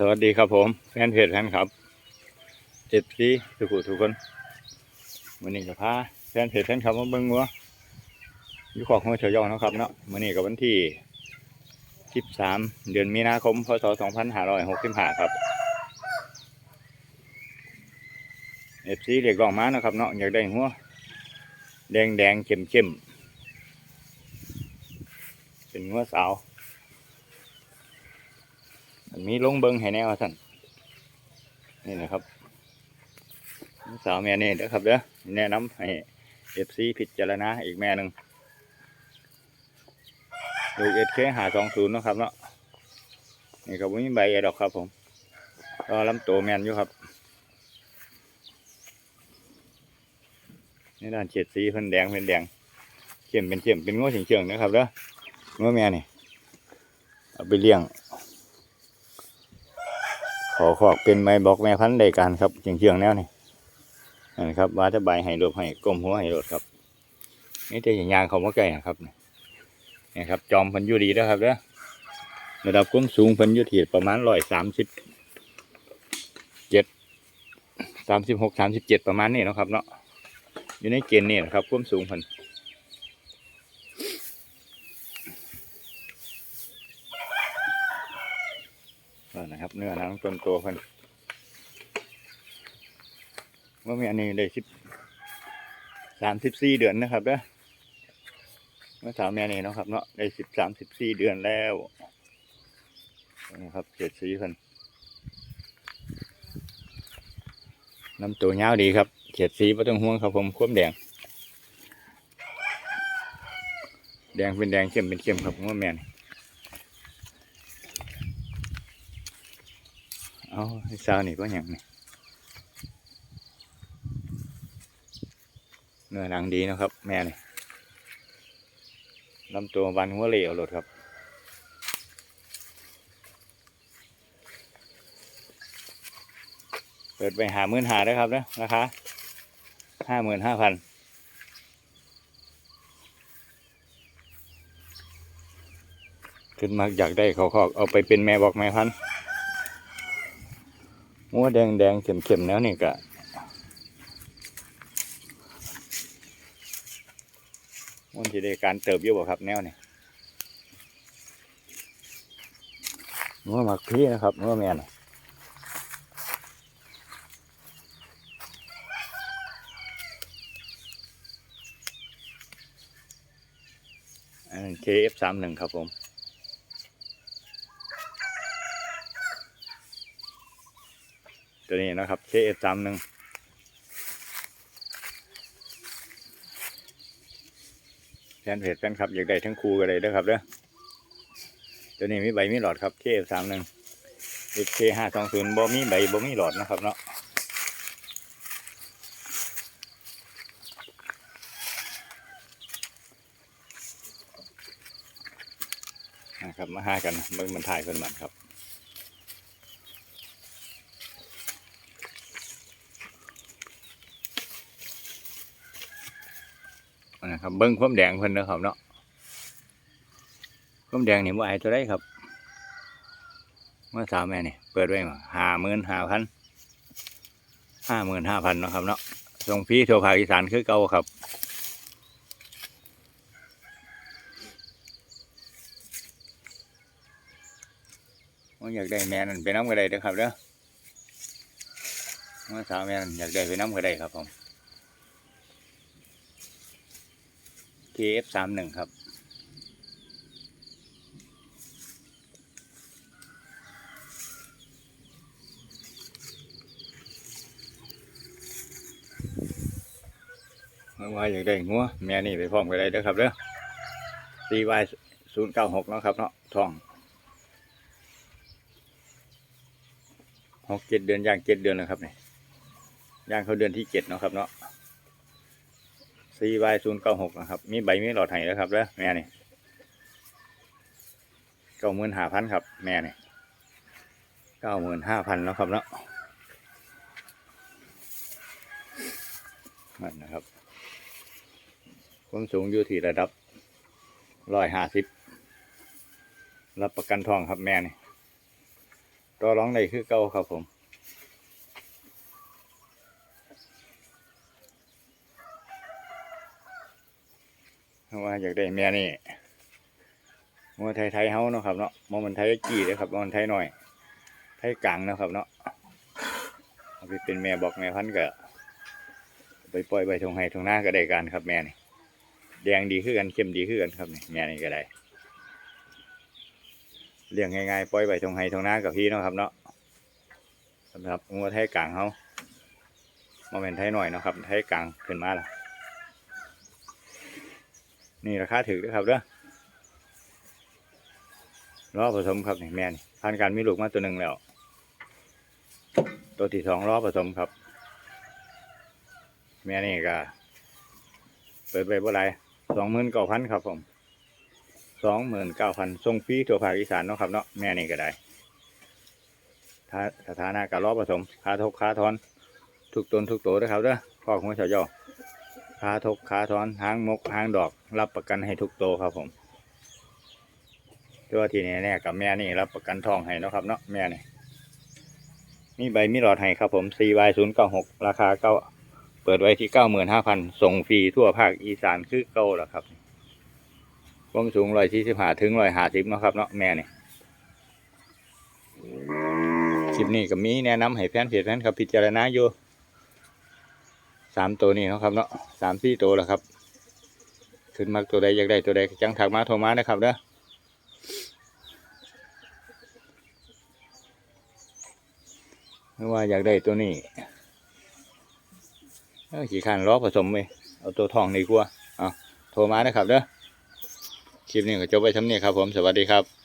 สวัสดีครับผม แฟนเพจแฟนครับเจ็บซีทุกผู้ทุกคนวันนี้ก็พาแฟนเพจแฟนครับมาเบิ่งวัวยู่ขอกหัวเฉยองนะครับเนาะวันนี้กับวันที่13เดือนมีนาคมพศ2565ครับเอฟซีเรียกร้องมานะครับเนาะอยากได้หัวแดงแดงเข้มเข้มเป็นหัวสาว มีลงเบิงให้แน่ว่าสั่นนี่นะครับสาวแม่นี่เด้อครับเด้อแนะนำให้เอฟซีพิจารณาอีกแม่หนึ่งลูกเอสเคหาสองศูนย์นะครับเนาะนี่ครับมีใบดอกครับผมก็ลำตัวแมนอยู่ครับนี่ด้านเฉดสีเพิ่นแดงเป็นแดงเข้มเป็นเข้มเป็นง้อเฉียงเฉียงๆนะครับเด้อง้อแม่นี่เอาไปเลี้ยง อขอกเป็นไม้บอกแม่พันธุ์ใดการครับเชียงเชียงๆแนวนี่นั่นครับว่าจะใบให้รวบให้กลมหัวให้รถครับ นี่จะอย่างยางเขามาใกล้นะครับนี่ครับ จอมพันยูดีนะครับเด้อระดับความสูงพันยุทีประมาณร้อยสามสิบเจ็ดสามสิบหกสามสิบเจ็ดประมาณนี้นะครับเนาะอยู่ในเกณฑ์นี่นะครับความสูงพัน ก็นะครับ เนื้อหนังต้นตัวเพันว่ามีอันนี้ได้สิบสามสิบสี่เดือนนะครับเด้อเมื่อสาวแม่นี่เนาะครับเนาะได้สิบสามสิบสี่เดือนแล้วนะครับเจ็ดสีเพันน้ำตัวยาดีครับเขียดสีไม่ต้องห่วงครับผมคว่มแดง แดงเป็นแดงเข้มเป็นเข้มครับผมว่าแม่น เอาไอ้สานี่ก็อย่างนี่เนื้อหนังดีนะครับ แม่นี่ลำตัววันหัวเหลวหลดครับเปิดไปหาหมื่นหาได้ครับนะราคาห้าหมื่นห้าพันขึ้นมาอยากได้เขาขอกเอาไปเป็นแม่บอกแม่พัน ธุ์หัวแดงแดงๆเข้มๆแล้วนี่ก็มันจะได้การเติบอยู่บ่ครับแนวนี่หัวหมักพี่นะครับหัวแม่นอันนั้น KF สามหนึ่งครับผม ตัวนี้นะครับ KF สามหนึ่งแฟนเพจแฟนคลับอยากได้ทั้งคู่ก็ได้ด้อครับเด้อตัวนี้มีใบมีหลอดครับ KF สามหนึ่ง HK ห้าสองศูนย์บ่มีใบบ่มีหลอดนะครับเนาะนะครับมาหากันเบิ่งมันถ่ายเพิ่นมันครับ นะครับเบิ้งความแดงเพิ่นนะครับเนาะความแดงนี่ว่าไอ้ตัวได้ครับเมื่อสาวแม่นี่เปิดไว้มาห้าหมื่นห้าพันห้าหมื่นห้าพันนะครับเนาะส่งฟรีทั่วภาคอีสานคือเก่าครับว่าอยากได้แม่นั่นไปน้ำก็ได้เด้อครับเด้อเมื่อสาวแม่นั่นอยากได้ไปน้ำก็ได้ครับผม KF สามหนึ่งครับเมื่าอยากได้งัวแม่นี่ไปพร้อมกันได้เด้อครับเด้อ CY ศูนย์เก้าหกเนาะครับเนาะทองหกเจ็ดเดือนย่างเจ็ดเดือนแล้วครับนี่ย่างเขาเดือนที่เจ็ดเนาะครับเนาะ CY ศูนย์เก้าหกนะครับ มีใบมีหลอดไห้แล้วครับเด้อแม่นี่เก้าหมื่นห้าพันครับ แม่นี่เก้าหมื่นห้าพันแล้วครับเนาะนั่นนะครับ ความสูงอยู่ที่ระดับร้อยห้าสิบรับประกันทองครับแม่นี่ต่อร้องได้คือเก่าครับผม เพราะว่า อยากได้แม่นี่มัวไทยไทยๆเฮาเนาะครับเนาะมมันไทยกี่เลยครับมันไทยหน่อย ไทยกลางเนาะครับเนาะเอาไปเป็นแม่บอกแม่พันก็ไปปล่อยไปทงไห้ทงหน้าก็ได้การครับแม่นี่แดงดีขึ้นกันเข้มดีขึ้นกันครับนี่แม่นี่ก็ได้เลี้ยงง่ายๆปล่อยไปทงไห้ทงหน้ากับพี่เนาะครับเนาะสำหรับงัวไทยกลางเฮามาเป็นไทยหน่อยเนาะครับไทยกลางขึ้นมาแล้ว นี่ราคาถือเด้อครับเด้อล้อผสมครับนี่แม่นี่ผ่านการมีลูกมาตัวหนึ่งแล้ว ตัวที่สองล้อผสมครับ แม่นี่ก็เปิดไปเท่าไรสองหมื่นเก้าพันครับผมสองหมื่นเก้าพันทรงฟีทั่วภาคอีสานเนาะครับเนาะแม่นี่ก็ได้ถ้าสถานะการล้อผสมคาทกคาทอน ทุกตนทุกตัวนะครับเด้อพ่อของชาวย่อ ขาทกขาทอนหางมกหางดอก รับประกันให้ทุกโตวครับผมตัวที่นี่แน่กับแม่นี่รับประกันทองให้นะครับเนาะแม่นี่มีใบมีหลอดให้ครับผม CY 0 9 6ราคาเก้าเปิดไว้ที่95,000ส่งฟรีทั่วภาคอีสานคือเก่าแล้วครับวามสูง145ถึง150เนาะครับเนาะแม่นี่คลิปนี้ก็มีแนะนำให้แฟนเพจแฟนครับพิจารณาอยู่ สามตัวนี้นะครับเนาะสามสี่ตัวแหละครับ ขึ้นมาตัวใดอยากได้ตัวใดจังถักมาโทรมานะครับเด้อไม่ว่าอยากได้ตัวนี้เอ้าขี่ขันล้อผสมไปเอาตัวทองดีกว่าเอาโทรมานะครับเด้อคลิปนี้ก็จบไปทำนี้ครับผมสวัสดีครับ